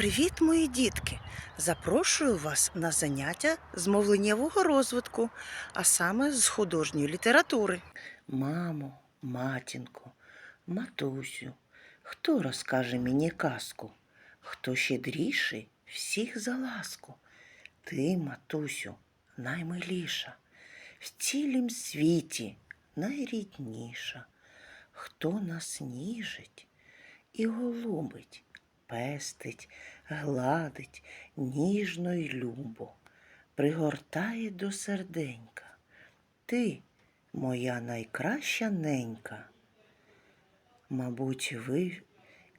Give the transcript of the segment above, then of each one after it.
Привіт, мої дітки! Запрошую вас на заняття з мовленнєвого розвитку, а саме з художньої літератури. Мамо, матінко, матусю, хто розкаже мені казку? Хто щедріший всіх за ласку? Ти, матусю, наймиліша, в цілім світі найрідніша. Хто нас ніжить і голубить, пестить, гладить ніжно й любо, пригортає до серденька. Ти, моя найкраща ненька. Мабуть, ви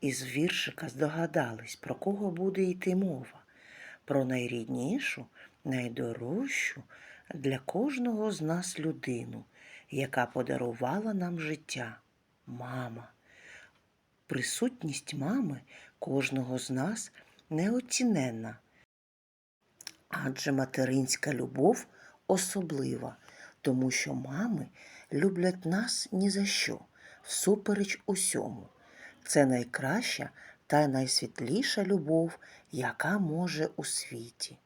із віршика здогадались, про кого буде йти мова, про найріднішу, найдорожчу для кожного з нас людину, яка подарувала нам життя мама. Присутність мами кожного з нас неоціненна, адже материнська любов особлива, тому що мами люблять нас ні за що, всупереч усьому. Це найкраща та найсвітліша любов, яка може у світі.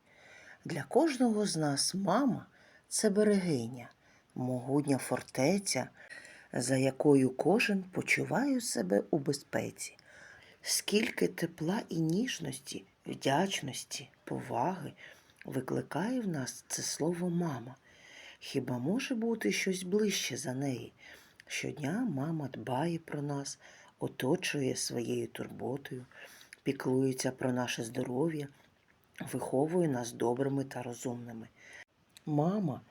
Для кожного з нас мама це берегиня, могутня фортеця, за якою кожен почуває себе у безпеці. Скільки тепла і ніжності, вдячності, поваги викликає в нас це слово мама. Хіба може бути щось ближче за неї? Щодня мама дбає про нас, оточує своєю турботою, піклується про наше здоров'я, виховує нас добрими та розумними. Мама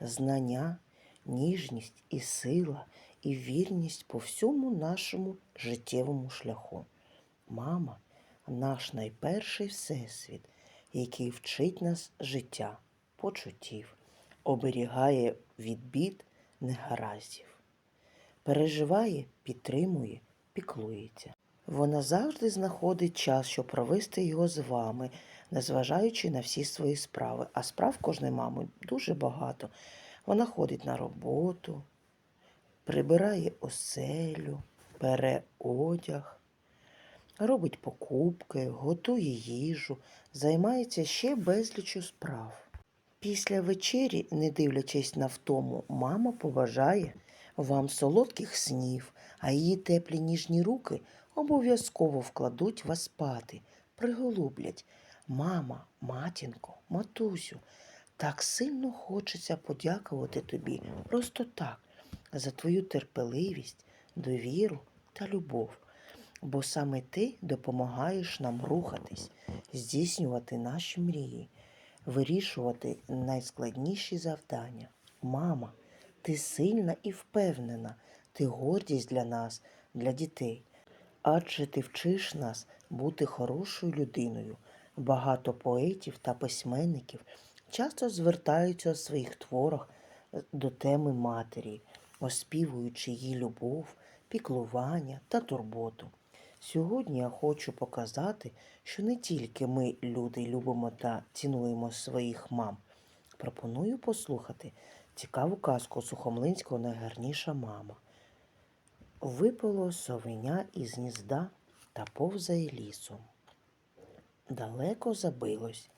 знання, ніжність і сила, і вірність по всьому нашому життєвому шляху. Мама наш найперший всесвіт, який вчить нас життя, почуттів, оберігає від бід негараздів, переживає, підтримує, піклується. Вона завжди знаходить час, щоб провести його з вами, незважаючи на всі свої справи. А справ кожної мами дуже багато. Вона ходить на роботу, прибирає оселю, пере одяг, робить покупки, готує їжу, займається ще безлічю справ. Після вечері, не дивлячись на втому, мама побажає вам солодких снів, а її теплі ніжні руки обов'язково вкладуть вас спати, приголублять. Мама, матінко, матусю, так сильно хочеться подякувати тобі просто так, за твою терпеливість, довіру та любов. Бо саме ти допомагаєш нам рухатись, здійснювати наші мрії, вирішувати найскладніші завдання. Мама, ти сильна і впевнена, ти гордість для нас, для дітей. Адже ти вчиш нас бути хорошою людиною. Багато поетів та письменників часто звертаються у своїх творах до теми матері, оспівуючи її любов, піклування та турботу. Сьогодні я хочу показати, що не тільки ми, люди, любимо та цінуємо своїх мам. Пропоную послухати цікаву казку Сухомлинського найгарніша мама. Випало совеня із гнізда та повзає лісом. Далеко забилось,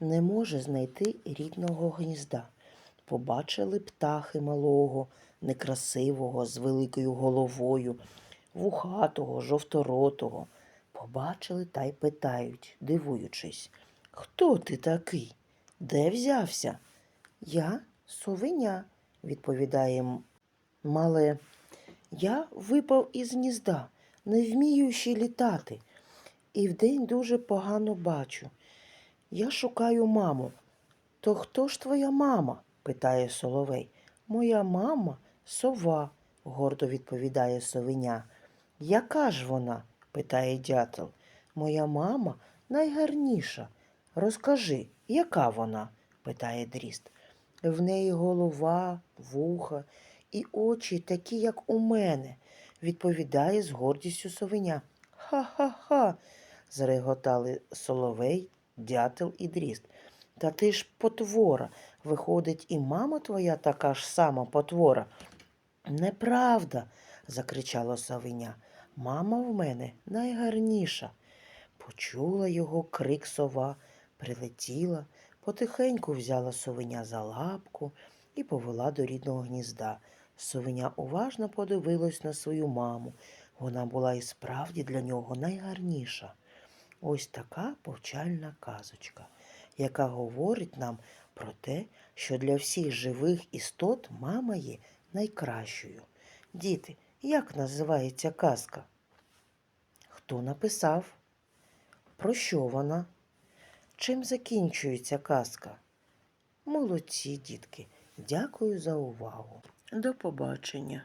не може знайти рідного гнізда. Побачили птахи малого, некрасивого, з великою головою, вухатого, жовторотого. Побачили та й питають, дивуючись, хто ти такий? Де взявся? Я совеня, відповідає мале. Я випав із гнізда, не вмію ще літати, і вдень дуже погано бачу. Я шукаю маму. То хто ж твоя мама? питає Соловей. Моя мама сова, гордо відповідає совеня. Яка ж вона? питає дятел. Моя мама найгарніша. Розкажи, яка вона? питає дріст. В неї голова, вуха і очі такі, як у мене, відповідає з гордістю совеня. Ха-ха-ха. зареготали соловей, дятел і дріст. Та ти ж потвора. Виходить, і мама твоя така ж сама потвора. Неправда, закричала совеня. Мама в мене найгарніша. Почула його крик сова, прилетіла, потихеньку взяла совеня за лапку і повела до рідного гнізда. Совеня уважно подивилась на свою маму. Вона була і справді для нього найгарніша. Ось така повчальна казочка, яка говорить нам про те, що для всіх живих істот мама є найкращою. Діти, як називається казка? Хто написав? Про що вона? Чим закінчується казка? Молодці, дітки. Дякую за увагу. До побачення.